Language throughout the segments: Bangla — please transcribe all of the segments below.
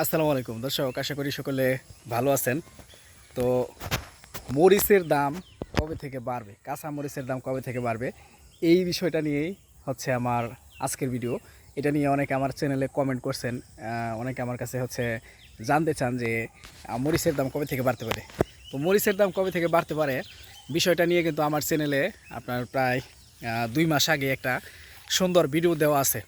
আসসালামু আলাইকুম। দর্শক, আশা করি সকলে ভালো আছেন। তো মরিচের দাম কবে থেকে বাড়বে? কাঁচা মরিচের দাম কবে থেকে বাড়বে? এই বিষয়টা নিয়েই হচ্ছে আমার আজকের ভিডিও। এটা নিয়ে অনেকে আমার চ্যানেলে কমেন্ট করছেন অনেকে আমার কাছে হচ্ছে জানতে চান যে মরিচের দাম কবে থেকে বাড়তে পারে? তো মরিচের দাম কবে থেকে বাড়তে পারে? বিষয়টা নিয়ে কিন্তু আমার চ্যানেলে আপনার প্রায় দুই মাস আগে একটা সুন্দর ভিডিও দেওয়া আছে।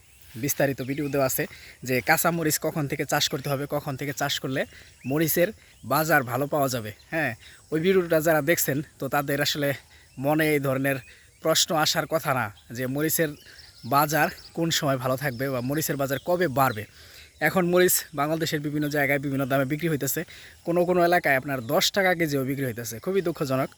বিস্তারিত ভিডিও দেওয়া আছে যে কাঁচা মরিচ কখন থেকে চাষ করতে হবে, কখন থেকে চাষ করলে মরিচের বাজার ভালো পাওয়া যাবে। হ্যাঁ ওই ভিডিওটা যারা দেখছেন, তো তাদের আসলে মনে এই ধরনের প্রশ্ন আসার কথা না যে মরিচের বাজার কোন সময় ভালো থাকবে বা মরিচের বাজার কবে বাড়বে। এখন মরিচ বাংলাদেশের বিভিন্ন জায়গায় বিভিন্ন দামে বিক্রি হইতেছে। কোনো কোনো এলাকায় আপনার দশ টাকা কেজিও বিক্রি হইতেছে। খুবই দুঃখজনক।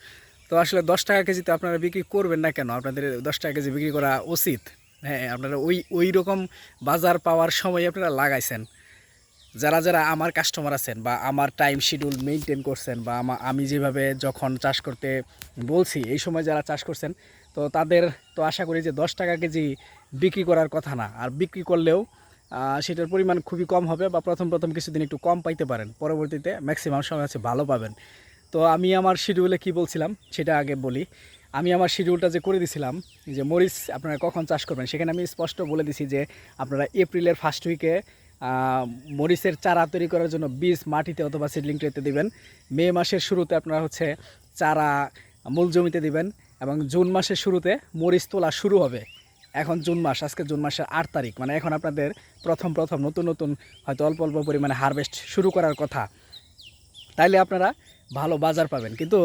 তো আসলে দশ টাকা কেজিতে আপনারা বিক্রি করবেন না কেন? আপনাদের দশ টাকা কেজি বিক্রি করা উচিত। হ্যাঁ আপনারা ওই ওই রকম বাজার পাওয়ার সময় আপনারা লাগাইছেন। যারা যারা আমার কাস্টমার আছেন বা আমার টাইম শিডিউল মেনটেন করছেন বা আমা- যেভাবে যখন চাষ করতে বলছি, এই সময় যারা চাষ করছেন, তো তাদের তো আশা করি যে দশ টাকা কেজি বিক্রি করার কথা না। আর বিক্রি করলেও সেটার পরিমাণ খুবই কম হবে বা প্রথম প্রথম কিছুদিন একটু কম পাইতে পারেন। পরবর্তীতে ম্যাক্সিমাম সময় আছে ভালো পাবেন। তো আমি আমার শিডিউলে কি বলছিলাম, সেটা আগে বলি। আমি আমার শিডিউলটা যে করে দিছিলাম যে মরিচ আপনারা কখন চাষ করবেন, সেখানে আমি স্পষ্ট বলে দিছি যে আপনারা এপ্রিলের ফার্স্ট উইকে মরিচের চারা তৈরি করার জন্য বীজ মাটিতে অথবা সিডলিং ট্রেতে দিবেন। মে মাসের শুরুতে আপনারা হচ্ছে চারা মূল জমিতে দিবেন এবং জুন মাসের শুরুতে মরিচ তোলা শুরু হবে। এখন জুন মাস, আজকে জুন মাসের আট তারিখ মানে এখন আপনাদের প্রথম প্রথম নতুন নতুন হয়তো অল্প অল্প পরিমাণে হারভেস্ট শুরু করার কথা। তাইলে আপনারা ভালো বাজার পাবেন। কিন্তু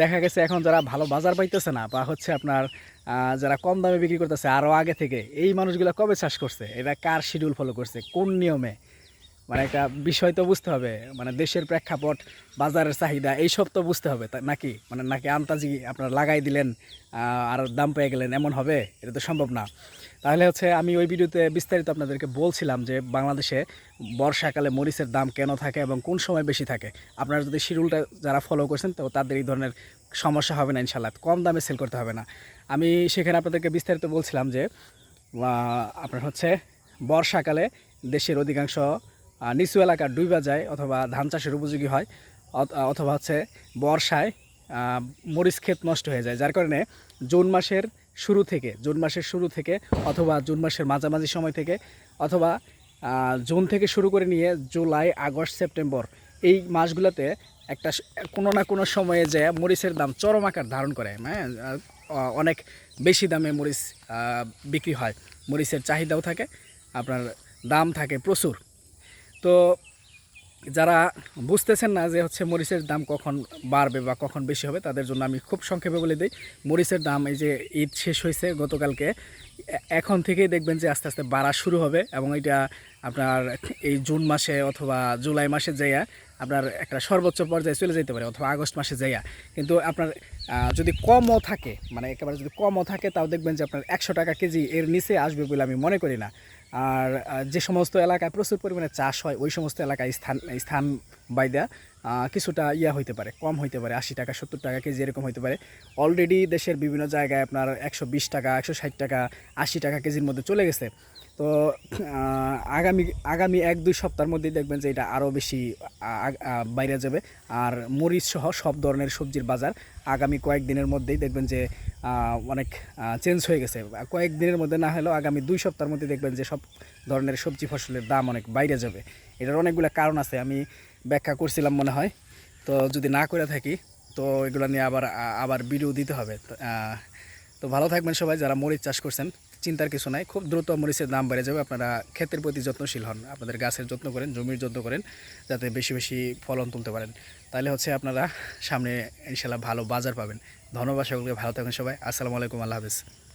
দেখা গেছে এখন যারা ভালো বাজার পাইতেছে না বা হচ্ছে আপনার যারা কম দামে বিক্রি করতেছে আরও আগে থেকে এই মানুষগুলো কবে চাষ করছে? এটা কার শিডিউল ফলো করছে? কোন নিয়মে? মানে একটা বিষয় তো বুঝতে হবে মানে দেশের প্রেক্ষাপট, বাজারের চাহিদা, এইসব তো বুঝতে হবে নাকি? মানে নাকি আন্তাজি আপনারা লাগাই দিলেন আর দাম পেয়ে গেলেন, এমন হবে? এটা তো সম্ভব না। তাহলে হচ্ছে আমি ওই ভিডিওতে বিস্তারিত আপনাদেরকে বলছিলাম যে বাংলাদেশে বর্ষাকালে মরিচের দাম কেন থাকে এবং কোন সময় বেশি থাকে? আপনারা যদি শিডিউলটা যারা ফলো করছেন, তো তাদের এই ধরনের সমস্যা হবে না ইনশাল্লাহ কম দামে সেল করতে হবে না। আমি সেখানে আপনাদেরকে বিস্তারিত বলছিলাম যে আপনার হচ্ছে বর্ষাকালে দেশের অধিকাংশ নিচু এলাকা ডুইবা যায় অথবা ধান চাষের উপযোগী হয় অথ- অথবা হচ্ছে বর্ষায় মরিচ ক্ষেত নষ্ট হয়ে যায়। যার কারণে জুন মাসের শুরু থেকে, জুন মাসের শুরু থেকে অথবা জুন মাসের মাঝামাঝি সময় থেকে অথবা জুন থেকে শুরু করে নিয়ে জুলাই, আগস্ট, সেপ্টেম্বর এই মাসগুলোতে একটা কোনো না কোনো সময়ে যে মরিচের দাম চরম আকার ধারণ করে হ্যাঁ অনেক বেশি দামে মরিচ বিক্রি হয়। মরিচের চাহিদাও থাকে, আপনার দাম থাকে প্রচুর। তো যারা বুঝতেছেন না যে হচ্ছে মরিচের দাম কখন বাড়বে বা কখন বেশি হবে, তাদের জন্য আমি খুব সংক্ষেপে বলে দিই, মরিচের দাম এই যে ঈদ শেষ হয়েছে গতকালকে, এখন থেকেই দেখবেন যে আস্তে আস্তে বাড়া শুরু হবে এবং এটা আপনার এই জুন মাসে অথবা জুলাই মাসে যাইয়া আপনার একটা সর্বোচ্চ পর্যায়ে চলে যেতে পারে, অথবা আগস্ট মাসে যাইয়া। কিন্তু আপনার যদি কমও থাকে মানে একেবারে যদি কমও থাকে, তাও দেখবেন যে আপনার একশো টাকা কেজি এর নিচে আসবে বলে আমি মনে করি না। আর যে সমস্ত এলাকায় প্রচুর পরিমাণে চাষ হয়, ওই সমস্ত এলাকায় স্থান স্থান বাইদা কিছুটা ইয়া হইতে পারে, কম হইতে পারে, আশি টাকা, সত্তর টাকা কেজি এরকম হইতে পারে। অলরেডি দেশের বিভিন্ন জায়গায় আপনার একশো বিশ টাকা, একশো ষাট টাকা, আশি টাকা কেজির মধ্যে চলে গেছে। তো আগামী আগামী এক, দুই সপ্তাহের মধ্যেই দেখবেন যে এটা আরও বেশি বাইরে যাবে। আর মরিচ সহ সব ধরনের সবজির বাজার আগামী কয়েকদিনের মধ্যেই দেখবেন যে অনেক চেঞ্জ হয়ে গেছে। কয়েকদিনের মধ্যে না হলেও আগামী দুই সপ্তাহের মধ্যে দেখবেন যে সব ধরনের সবজি ফসলের দাম অনেক বাইরে যাবে। এটার অনেকগুলো কারণ আছে, আমি ব্যাখ্যা করছিলাম মনে হয়। তো যদি না করে থাকি, তো এগুলো নিয়ে আবার আবার ভিডিও দিতে হবে। তো ভালো থাকবেন সবাই যারা মরিচ চাষ করছেন। চিন্তার কিছু নাই। খুব দ্রুত মরিচের দাম বেড়ে যাবে। আপনারা ক্ষেতের প্রতি যত্নশীল হন। আপনাদের গাছের যত্ন করেন, জমির যত্ন করেন, যাতে বেশি বেশি ফলন তুলতে পারেন। তাহলে হচ্ছে আপনারা সামনে ইনশাল্লাহ ভালো বাজার পাবেন। ধন্যবাদ সকলকে। ভালো থাকেন সবাই। আসসালামু আলাইকুম। আল্লাহ হাফিজ।